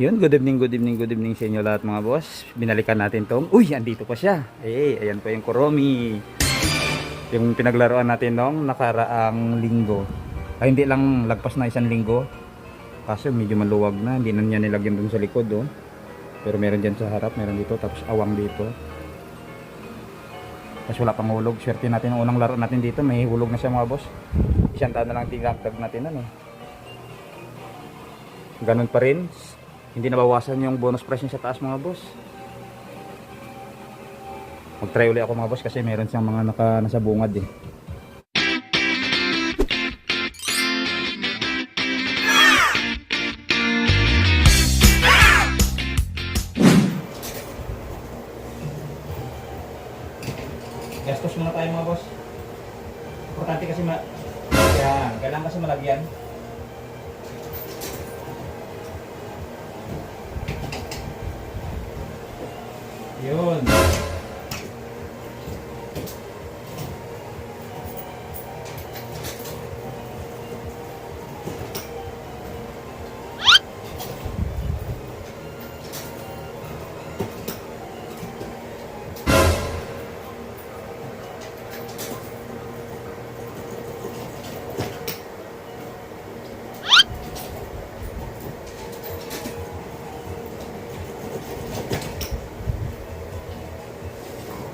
Yun, good evening, good evening, good evening sa inyo lahat mga boss. Binalikan natin tong, uy, andito pa siya. Eh, ayan pa yung Kuromi. Yung pinaglaruan natin nung nakaraang linggo. Ay, hindi lang lagpas na isang linggo. Kaso medyo maluwag na, hindi na niya nilagyan dun sa likod, oh. Pero meron dyan sa harap, meron dito, tapos awang dito. Tapos wala pang hulog. Swerte natin ang unang laro natin dito, may hulog na siya mga boss. Isang na lang tinagdag natin, ano. Ganun pa rin. Hindi nabawasan yung bonus price niya sa taas mga boss. Mag-try ulit ako mga boss kasi meron siyang mga naka, nasa bungad eh.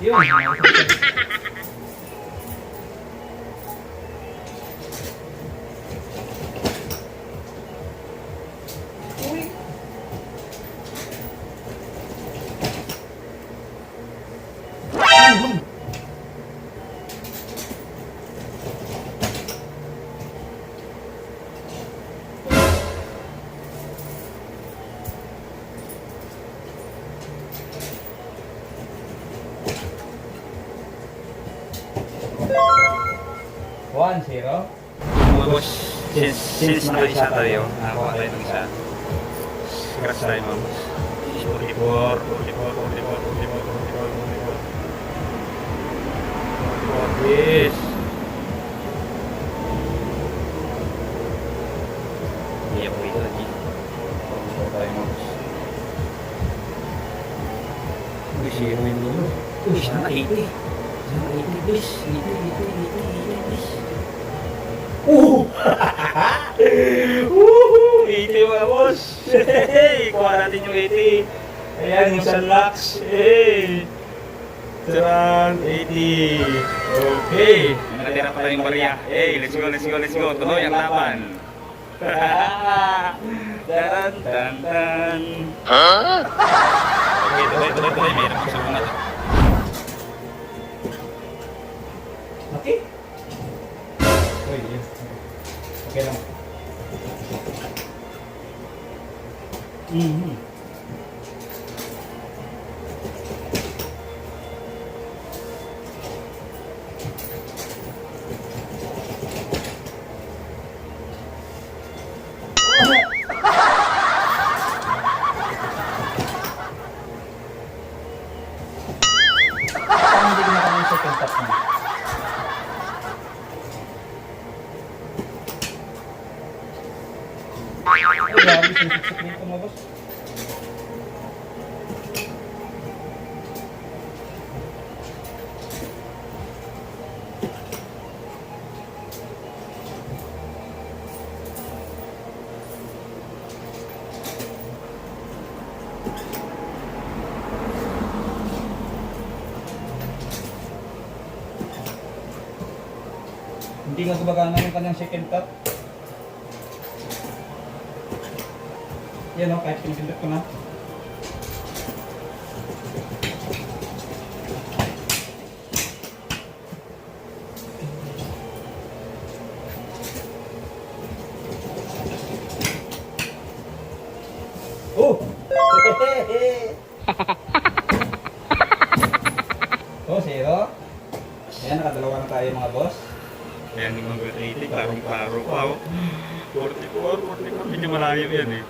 Yun. One, zero. Mga boss, since, since nakaisa tayo, nakakuha tayo ng isa. Scratch tayo mga boss. 44, 44, 44, 44, 44, 44. 44, yes. Iya po ito lagi. Zero tayo mga boss. Uy, zero yung dulo. Uy, sana 80. Sana 80, please. 80, 80, 80, 80, please. Uh! Woohoo! 80 mga boss! Hey! Kuha natin yung 80. Ayan, yung Sunlux. Hey! Taran! 80. Okay. Nakatira pa tayong bariya. Hey, let's go, let's go, let's go. Tuloy ang laban. Taran, tan, tan. Okay, tuloy, tuloy, tuloy. Mayroon pa sa bunga. Mhm. Hindi nga gumagana yung kanyang second top. Yan o, kahit pinipindot ko na. Oh! oh, zero. Ayan, nakadalawa na tayo mga boss. Kaya nung mga 80, parang paro pa ako. 44, 44, medyo malayo yan eh.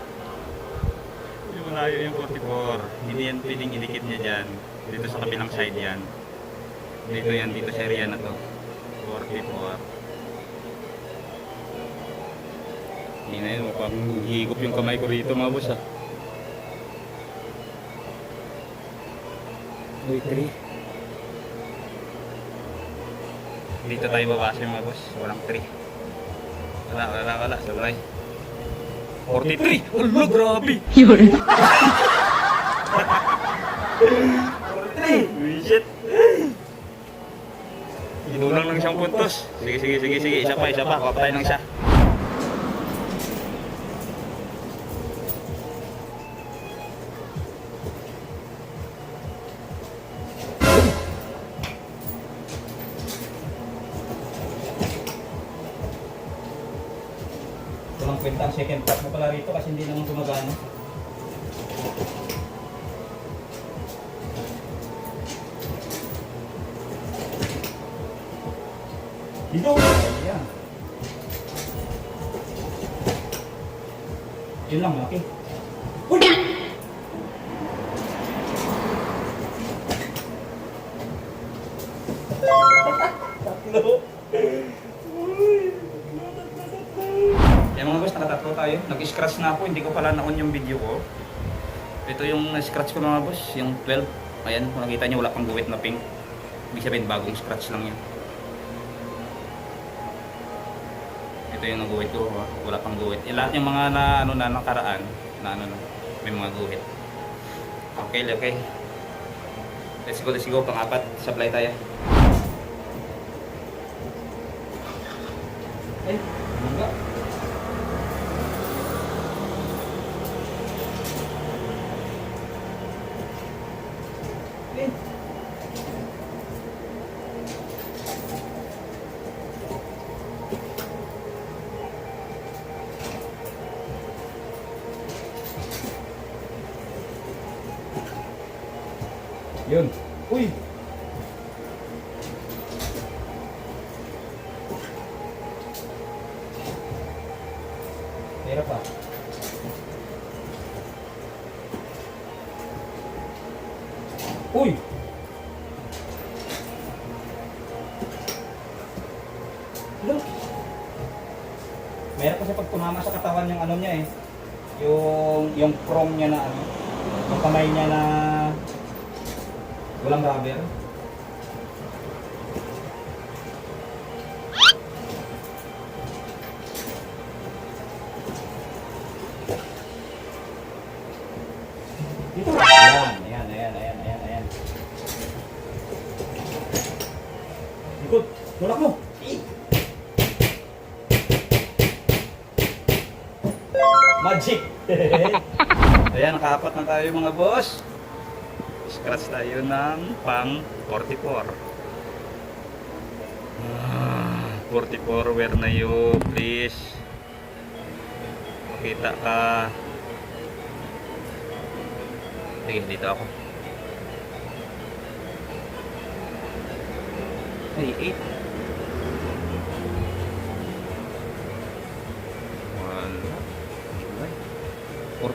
Medyo malayo yung 44. Hindi yan pwedeng idikit niya dyan. Dito sa kabilang side yan. Dito yan, dito sa area na to. 44. Hindi na yun, mukhang higop yung kamay ko rito mga boss ah. Uy, Dito tayo babasa mga boss. Walang 3. Wala, wala, wala. Sabay. 43! Ala, grabe! 43! Uy, shit! Inulang lang siyang puntos. Sige, sige, sige, sige. Isa pa, isa pa. Kuha pa tayo ng isa. Walang kwenta ang second part mo pala rito kasi hindi naman gumagana. Dito! Ayan. Yun lang, laki. Uy! Tatlo! Nag-scratch na ako, hindi ko pala na-on yung video ko. Ito yung scratch ko mga boss, yung 12. Ayan, kung nakita nyo, wala pang guwit na pink. Ibig sabihin, bagong scratch lang yan. Ito yung naguhit ko, wala pang guhit. Eh, lahat yung mga na, ano, na nakaraan, na ano, may mga guhit. Okay, okay. Let's go, let's go. Pang-apat, supply tayo. Eh. Yun. Uy! Hirap ah. Uy! Look! Meron kasi pag tumama sa katawan yung ano niya eh. Yung, yung chrome niya na ano. Yung kamay niya na walang rubber. Magic. Ayan, nakaapat na tayo mga boss. Scratch tayo ng pang 44. Ah, 44, where na you, please? Makita ka. Sige, dito ako. Ay, 8.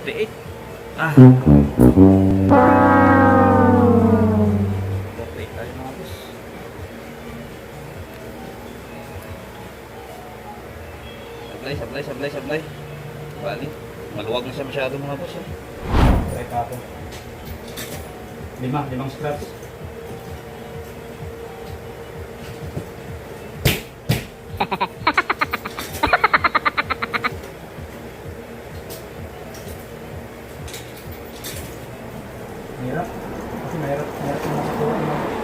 48. Ah. 48 tayo mga boss. Sablay, sablay, sablay, sablay. Bali. Maluwag na siya masyado mga boss. Eh. Try ka ako. Lima, limang scraps. Mahirap. Kasi mahirap, mahirap na makakuha.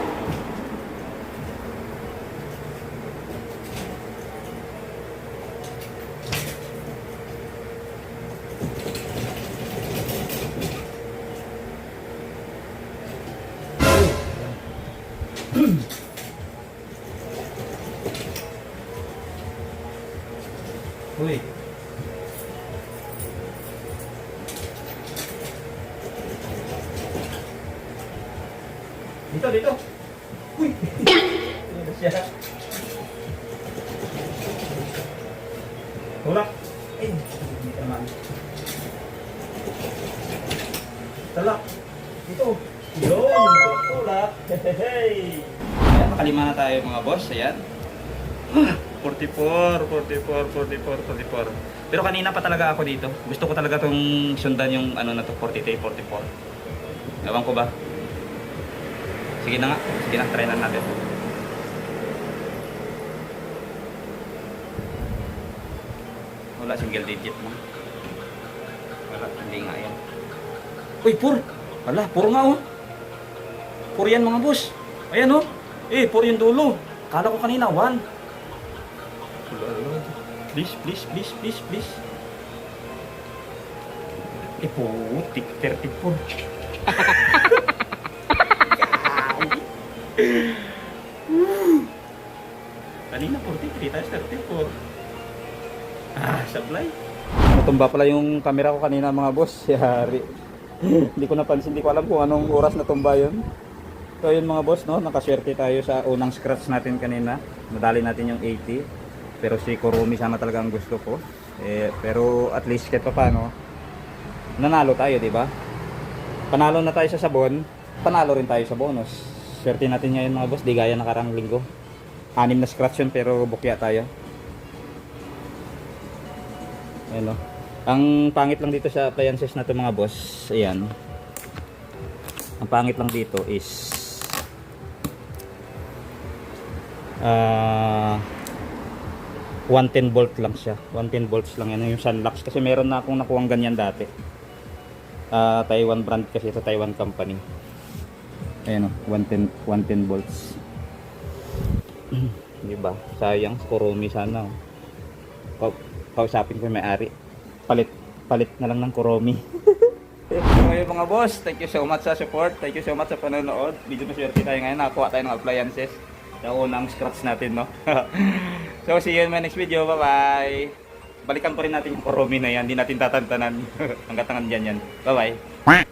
Dito. Uy. Dito siya. Tulak. Eh, hindi naman. Talak. Dito. Yun. Tulak. Hey. Ayan, makalima na tayo mga boss. Ayan. Ah, 44, 44, 44, 44. Pero kanina pa talaga ako dito. Gusto ko talaga tong sundan yung ano na to, 43, 44. Ewan ko ba? Sige na nga. Sige na, try na natin. Wala, single digit mo. Wala, hindi nga yan. Uy, pur! Wala, pur nga oh. Pur yan mga boss. Ayan oh. Eh, pur yung dulo. Kala ko kanina, one. Please, please, please, please, please. Eh, putik, 34. Kanina 43, tapos 34. Ah, supply. Natumba pala yung camera ko kanina mga boss. Yari. hindi ko napansin, hindi ko alam kung anong oras natumba yun. So yun mga boss, no? nakaswerte tayo sa unang scratch natin kanina. Nadali natin yung 80. Pero si Kurumi sana talaga ang gusto ko. Eh, pero at least kahit pa paano, nanalo tayo, di ba? Panalo na tayo sa sabon, panalo rin tayo sa bonus. Swerte natin ngayon mga boss, di gaya nakarang linggo. Anim na scratch yun pero bukya tayo. Ayan o. Ang pangit lang dito sa appliances na to mga boss, ayan. Ang pangit lang dito is ah 110 volt lang siya. 110 volts lang yan yung Sunlux kasi meron na akong nakuwang ganyan dati. Ah, Taiwan brand kasi sa Taiwan company. Ayan o, 110 110 volts. Di ba? Sayang, Kuromi sana. oh. Kau- kausapin ko yung may-ari. Palit, palit na lang ng Kuromi. so ngayon mga boss, thank you so much sa support. Thank you so much sa panonood. Medyo maswerte tayo ngayon. Nakakuha tayo ng appliances. Yung unang scratch natin, no? so see you in my next video. Bye-bye. Balikan pa rin natin yung Kuromi na yan. Hindi natin tatantanan. Hanggat tangan dyan yan. Bye-bye.